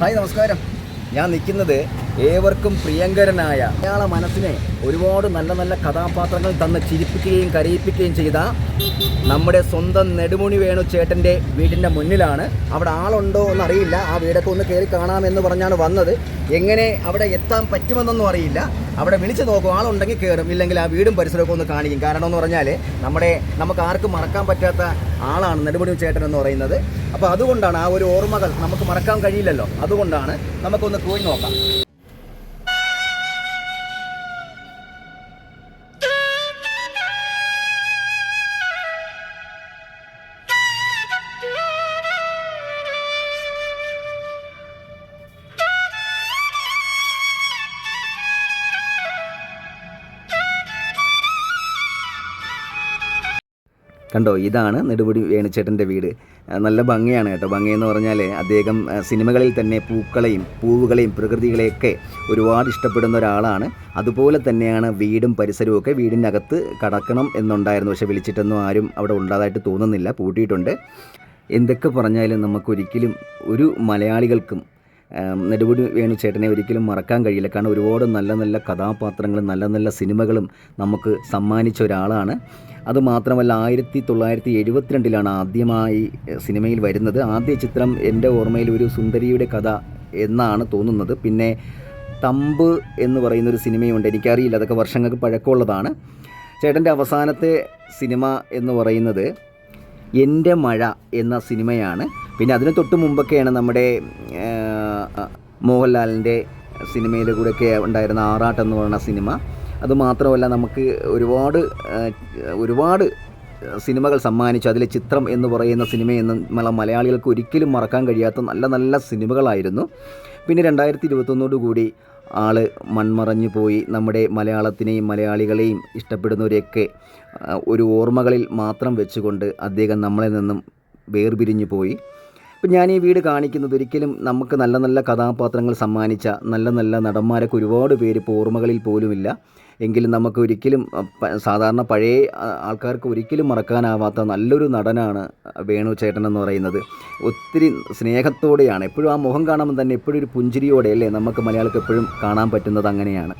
Hi നമസ്കാരം. ഞാൻ നിൽക്കുന്നത് ഏവർക്കും പ്രിയങ്കരനായ മലയാള മനസ്സിനെ ഒരുപാട് നല്ല നല്ല കഥാപാത്രങ്ങൾ തന്ന് ചിരിപ്പിക്കുകയും കരയിപ്പിക്കുകയും ചെയ്ത നമ്മുടെ സ്വന്തം നെടുമുണി വേണു ചേട്ടന്റെ വീടിന്റെ മുന്നിലാണ്. അവിടെ ആളുണ്ടോ എന്നറിയില്ല. ആ വീടൊക്കെ ഒന്ന് കയറി കാണാമെന്ന് പറഞ്ഞാണ് വന്നത്. എങ്ങനെ അവിടെ എത്താൻ പറ്റുമെന്നൊന്നും അറിയില്ല. അവിടെ വിളിച്ചു നോക്കും. ആളുണ്ടെങ്കിൽ കയറും. ഇല്ലെങ്കിൽ ആ വീടും പരിസരമൊക്കെ ഒന്ന് കാണിക്കും. കാരണം എന്ന് പറഞ്ഞാൽ നമ്മുടെ നമുക്ക് ആർക്കും മറക്കാൻ പറ്റാത്ത ആളാണ് നെടുമുടി ചേട്ടൻ എന്ന് പറയുന്നത്. അപ്പോൾ അതുകൊണ്ടാണ് ആ ഒരു ഓർമ്മകൾ നമുക്ക് മറക്കാൻ കഴിയില്ലല്ലോ. അതുകൊണ്ടാണ് നമുക്കൊന്ന് പോയി നോക്കാം. കണ്ടോ ഇതാണ് നെടുമുടി വേണുചേട്ടന്റെ വീട്. നല്ല ഭംഗിയാണ് കേട്ടോ. ഭംഗിയെന്ന് പറഞ്ഞാൽ അദ്ദേഹം സിനിമകളിൽ തന്നെ പൂക്കളെയും പൂവുകളെയും പ്രകൃതികളെയൊക്കെ ഒരുപാട് ഇഷ്ടപ്പെടുന്ന ഒരാളാണ്. അതുപോലെ തന്നെയാണ് വീടും പരിസരവും ഒക്കെ വീടിനകത്ത് കടക്കണം എന്നുണ്ടായിരുന്നു. പക്ഷേ വിളിച്ചിട്ടൊന്നും ആരും അവിടെ ഉണ്ടാതായിട്ട് തോന്നുന്നില്ല പൂട്ടിയിട്ടുണ്ട്. എന്തൊക്കെ പറഞ്ഞാലും നമുക്കൊരിക്കലും ഒരു മലയാളികൾക്കും വേണു വേണുചേട്ടനെ ഒരിക്കലും മറക്കാൻ കഴിയില്ല. കാരണം ഒരുപാട് നല്ല നല്ല കഥാപാത്രങ്ങളും നല്ല നല്ല സിനിമകളും നമുക്ക് സമ്മാനിച്ച ഒരാളാണ്. അതുമാത്രമല്ല ആയിരത്തി തൊള്ളായിരത്തി എഴുപത്തിരണ്ടിലാണ് ആദ്യമായി സിനിമയിൽ വരുന്നത്. ആദ്യ ചിത്രം എന്റെ ഓർമ്മയിൽ ഒരു സുന്ദരിയുടെ കഥ എന്നാണ് തോന്നുന്നത്. പിന്നെ തമ്പ് എന്ന് പറയുന്നൊരു സിനിമയുണ്ട്. എനിക്കറിയില്ല അതൊക്കെ വർഷങ്ങൾക്ക് പഴക്കമുള്ളതാണ്. ചേട്ടന്റെ അവസാനത്തെ സിനിമ എന്ന് പറയുന്നത് എന്റെ മഴ എന്ന സിനിമയാണ്. പിന്നെ അതിന് തൊട്ട് മുമ്പൊക്കെയാണ് നമ്മുടെ മോഹൻലാലിന്റെ സിനിമയിൽ കൂടെയൊക്കെ ഉണ്ടായിരുന്ന ആറാട്ട് എന്ന് പറയുന്ന സിനിമ. അതുമാത്രമല്ല നമുക്ക് ഒരുപാട് ഒരുപാട് സിനിമകൾ സമ്മാനിച്ചു. അതിലെ ചിത്രം എന്ന് പറയുന്ന സിനിമയെന്ന് നമ്മളെ മലയാളികൾക്ക് ഒരിക്കലും മറക്കാൻ കഴിയാത്ത നല്ല നല്ല സിനിമകളായിരുന്നു. പിന്നെ രണ്ടായിരത്തി ഇരുപത്തൊന്നോടു കൂടി ആൾ മൺമറഞ്ഞു പോയി. നമ്മുടെ മലയാളത്തിനെയും മലയാളികളെയും ഇഷ്ടപ്പെടുന്നവരെയൊക്കെ ഒരു ഓർമ്മകളിൽ മാത്രം വെച്ചുകൊണ്ട് അദ്ദേഹം നമ്മളിൽ നിന്നും വേർപിരിഞ്ഞു പോയി. ഇപ്പം ഞാൻ ഈ വീട് കാണിക്കുന്നത് ഒരിക്കലും നമുക്ക് നല്ല നല്ല കഥാപാത്രങ്ങൾ സമ്മാനിച്ച നല്ല നല്ല നടന്മാരൊക്കെ ഒരുപാട് പേര് ഇപ്പോൾ ഓർമ്മകളിൽ പോലുമില്ല. എങ്കിലും നമുക്ക് ഒരിക്കലും സാധാരണ പഴയ ആൾക്കാർക്ക് ഒരിക്കലും മറക്കാനാവാത്ത നല്ലൊരു നടനാണ് വേണു ചേട്ടൻ എന്ന് പറയുന്നത്. ഒത്തിരി സ്നേഹത്തോടെയാണ്. എപ്പോഴും ആ മുഖം കാണുമ്പോൾ തന്നെ എപ്പോഴും ഒരു പുഞ്ചിരിയോടെ അല്ലേ നമുക്ക് മലയാളിക്ക് എപ്പോഴും കാണാൻ പറ്റുന്നത് അങ്ങനെയാണ്.